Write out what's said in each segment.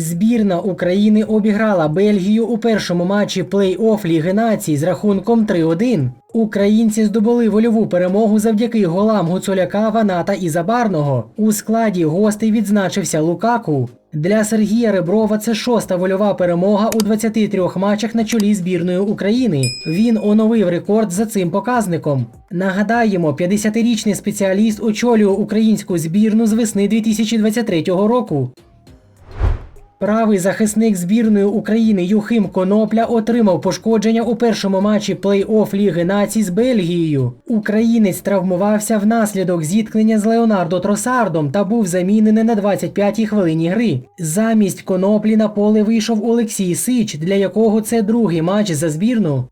Збірна України обіграла Бельгію у першому матчі плей-офф Ліги націй з рахунком 3-1. Українці здобули вольову перемогу завдяки голам Гуцуляка, Ваната і Забарного. У складі гостей відзначився Лукаку. Для Сергія Реброва це шоста вольова перемога у 23 матчах на чолі збірної України. Він оновив рекорд за цим показником. Нагадаємо, 50-річний спеціаліст очолює українську збірну з весни 2023 року. Правий захисник збірної України Юхим Конопля отримав пошкодження у першому матчі плей-офф Ліги націй з Бельгією. Українець травмувався внаслідок зіткнення з Леонардо Тросардом та був замінений на 25-й хвилині гри. Замість коноплі на поле вийшов Олексій Сич, для якого це другий матч за збірну.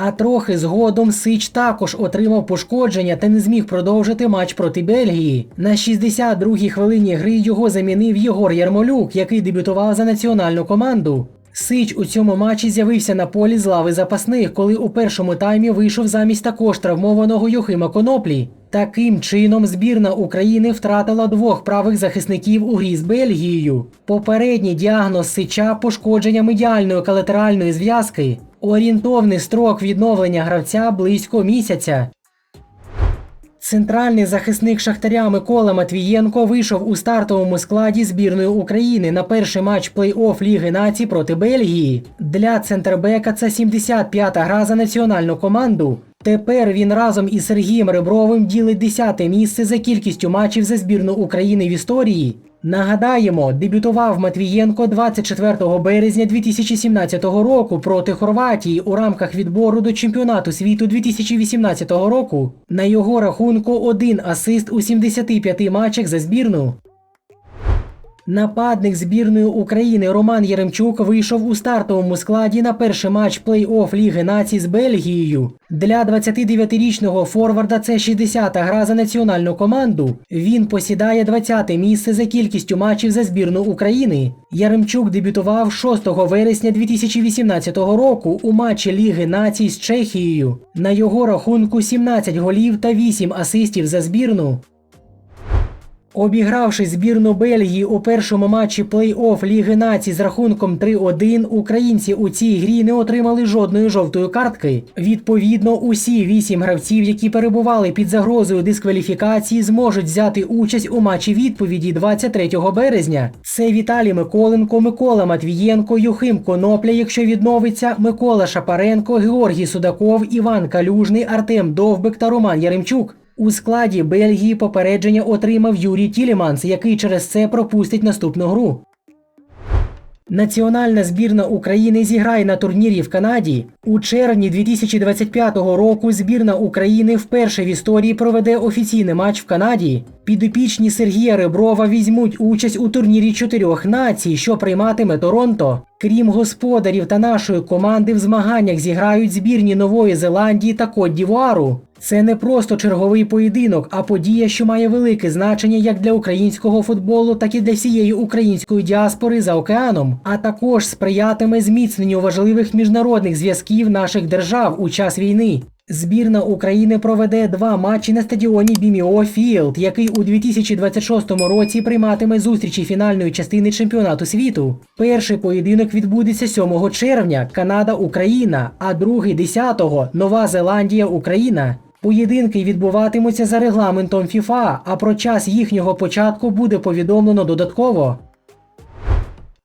А трохи згодом Сич також отримав пошкодження та не зміг продовжити матч проти Бельгії. На 62-й хвилині гри його замінив Єгор Ярмолюк, який дебютував за національну команду. Сич у цьому матчі з'явився на полі з лави запасних, коли у першому таймі вийшов замість також травмованого Юхима Коноплі. Таким чином, збірна України втратила двох правих захисників у грі з Бельгією. Попередній діагноз Сича пошкодження медіальної калатеральної зв'язки. Орієнтовний строк відновлення гравця близько місяця. Центральний захисник Шахтаря Микола Матвієнко вийшов у стартовому складі збірної України на перший матч плей-офф Ліги націй проти Бельгії. Для центрбека це 75-та гра за національну команду. Тепер він разом із Сергієм Ребровим ділить 10-те місце за кількістю матчів за збірну України в історії. Нагадаємо, дебютував Матвієнко 24 березня 2017 року проти Хорватії у рамках відбору до чемпіонату світу 2018 року. На його рахунку один асист у 75 матчах за збірну. Нападник збірної України Роман Єремчук вийшов у стартовому складі на перший матч плей-офф Ліги націй з Бельгією. Для 29-річного форварда це 60-та гра за національну команду. Він посідає 20-те місце за кількістю матчів за збірну України. Яремчук дебютував 6 вересня 2018 року у матчі Ліги націй з Чехією. На його рахунку 17 голів та 8 асистів за збірну. Обігравши збірну Бельгії у першому матчі плей-офф Ліги націй з рахунком 3-1, українці у цій грі не отримали жодної жовтої картки. Відповідно, усі вісім гравців, які перебували під загрозою дискваліфікації, зможуть взяти участь у матчі відповіді 23 березня. Це Віталій Миколенко, Микола Матвієнко, Юхим Конопля, якщо відновиться, Микола Шапаренко, Георгій Судаков, Іван Калюжний, Артем Довбик та Роман Яремчук. У складі Бельгії попередження отримав Юрій Тіліманс, який через це пропустить наступну гру. Національна збірна України зіграє на турнірі в Канаді. У червні 2025 року збірна України вперше в історії проведе офіційний матч в Канаді. Підопічні Сергія Реброва візьмуть участь у турнірі чотирьох націй, що прийматиме Торонто. Крім господарів та нашої команди, в змаганнях зіграють збірні Нової Зеландії та Кот Дівуару. Це не просто черговий поєдинок, а подія, що має велике значення як для українського футболу, так і для всієї української діаспори за океаном, а також сприятиме зміцненню важливих міжнародних зв'язків наших держав у час війни. Збірна України проведе два матчі на стадіоні Біміо Філд, який у 2026 році прийматиме зустрічі фінальної частини чемпіонату світу. Перший поєдинок відбудеться 7 червня Канада-Україна, а другий 10-го Нова Зеландія-Україна. Поєдинки відбуватимуться за регламентом FIFA, а про час їхнього початку буде повідомлено додатково.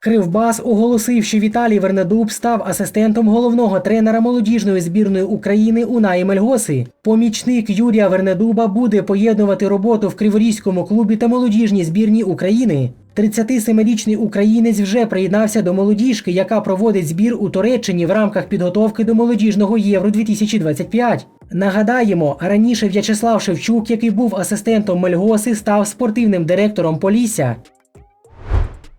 Кривбас оголосив, що Віталій Вернедуб став асистентом головного тренера молодіжної збірної України Унаї Мельгоси. Помічник Юрія Вернедуба буде поєднувати роботу в Криворізькому клубі та молодіжній збірні України. 37-річний українець вже приєднався до молодіжки, яка проводить збір у Туреччині в рамках підготовки до молодіжного Євро 2025. Нагадаємо, раніше В'ячеслав Шевчук, який був асистентом Мельгоси, став спортивним директором Полісся.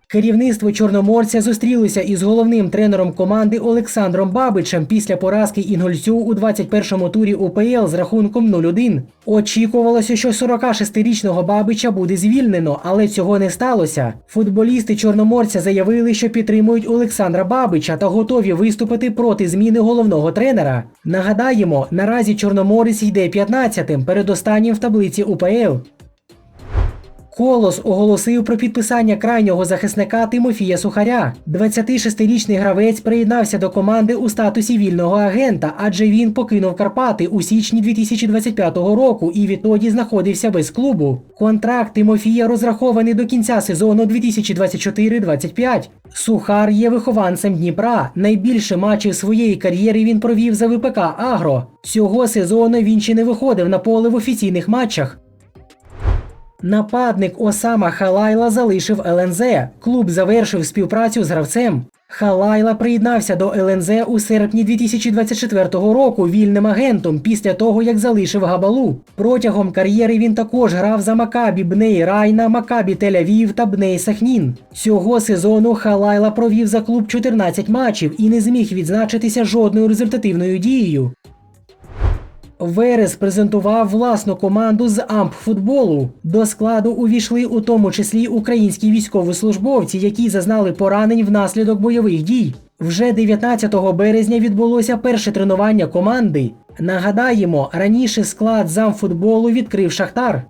Керівництво чорноморця зустрілося із головним тренером команди Олександром Бабичем після поразки інгульцю у 21-му турі УПЛ з рахунком 0-1. Очікувалося, що 46-річного Бабича буде звільнено, але цього не сталося. Футболісти чорноморця заявили, що підтримують Олександра Бабича та готові виступити проти зміни головного тренера. Нагадаємо, наразі Чорноморець йде 15-тим, передостаннім в таблиці УПЛ. Колос оголосив про підписання крайнього захисника Тимофія Сухаря. 26-річний гравець приєднався до команди у статусі вільного агента, адже він покинув Карпати у січні 2025 року і відтоді знаходився без клубу. Контракт Тимофія розрахований до кінця сезону 2024-25. Сухар є вихованцем Дніпра. Найбільше матчів своєї кар'єри він провів за ВПК Агро. Цього сезону він ще не виходив на поле в офіційних матчах. Нападник Осама Халайла залишив ЛНЗ. Клуб завершив співпрацю з гравцем. Халайла приєднався до ЛНЗ у серпні 2024 року вільним агентом після того, як залишив Габалу. Протягом кар'єри він також грав за Макабі Бней Райна, Макабі Тель-Авів та Бней Сахнін. Цього сезону Халайла провів за клуб 14 матчів і не зміг відзначитися жодною результативною дією. Верес презентував власну команду з ампфутболу. До складу увійшли у тому числі українські військовослужбовці, які зазнали поранень внаслідок бойових дій. Вже 19 березня відбулося перше тренування команди. Нагадаємо, раніше склад замфутболу відкрив Шахтар.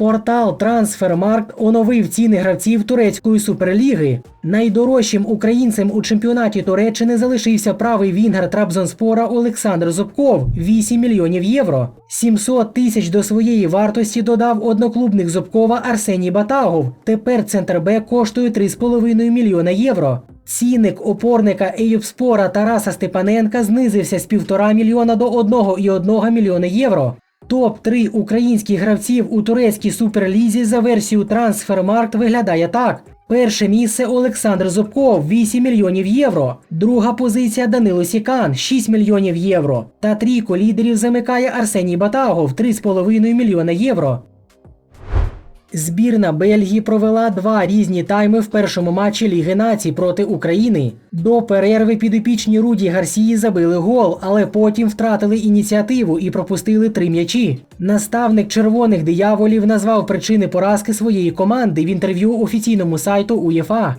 Портал Трансфермаркт оновив ціни гравців турецької суперліги. Найдорожчим українцем у чемпіонаті Туреччини залишився правий вінгер Трабзонспора Олександр Зубков 8 мільйонів євро. 700 тисяч до своєї вартості додав одноклубник Зубкова Арсеній Батагов. Тепер центрбек коштує 3,5 мільйона євро. Цінник опорника Еюбспора Тараса Степаненка знизився з 1,5 мільйона до 1,1 мільйона євро. Топ-3 українських гравців у турецькій суперлізі за версією Трансфермаркт виглядає так. Перше місце Олександр Зубков 8 мільйонів євро. Друга позиція Данило Сікан 6 мільйонів євро. Та трійку лідерів замикає Арсеній Батагов 3,5 мільйона євро. Збірна Бельгії провела два різні тайми в першому матчі Ліги націй проти України. До перерви підопічні Руді Гарсії забили гол, але потім втратили ініціативу і пропустили три м'ячі. Наставник червоних дияволів назвав причини поразки своєї команди в інтерв'ю офіційному сайту УЄФА.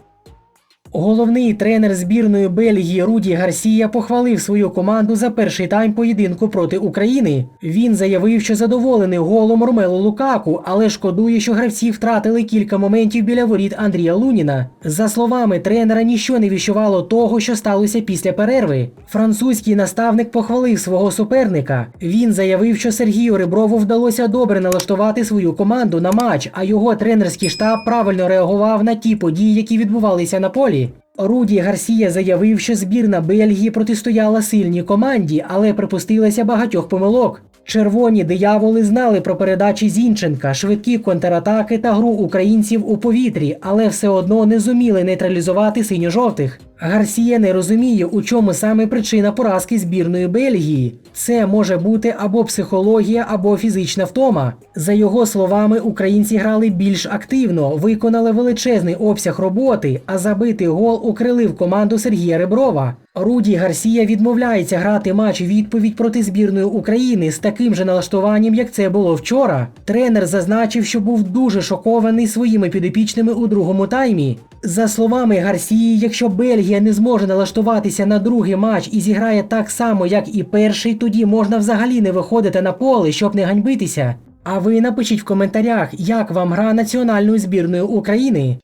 Головний тренер збірної Бельгії Руді Гарсія похвалив свою команду за перший тайм поєдинку проти України. Він заявив, що задоволений голом Ромелу Лукаку, але шкодує, що гравці втратили кілька моментів біля воріт Андрія Луніна. За словами тренера, ніщо не віщувало того, що сталося після перерви. Французький наставник похвалив свого суперника. Він заявив, що Сергію Реброву вдалося добре налаштувати свою команду на матч, а його тренерський штаб правильно реагував на ті події, які відбувалися на полі. Руді Гарсія заявив, що збірна Бельгії протистояла сильній команді, але припустилася багатьох помилок. Червоні дияволи знали про передачі Зінченка, швидкі контратаки та гру українців у повітрі, але все одно не зуміли нейтралізувати синьо-жовтих. Гарсія не розуміє, у чому саме причина поразки збірної Бельгії. Це може бути або психологія, або фізична втома. За його словами, українці грали більш активно, виконали величезний обсяг роботи, а забитий гол укрилив команду Сергія Реброва. Руді Гарсія відмовляється грати матч відповідь проти збірної України з таким же налаштуванням, як це було вчора. Тренер зазначив, що був дуже шокований своїми підопічними у другому таймі. За словами Гарсії, якщо Бельгія не зможе налаштуватися на другий матч і зіграє так само, як і перший, тоді можна взагалі не виходити на поле, щоб не ганьбитися. А ви напишіть в коментарях, як вам гра національної збірної України.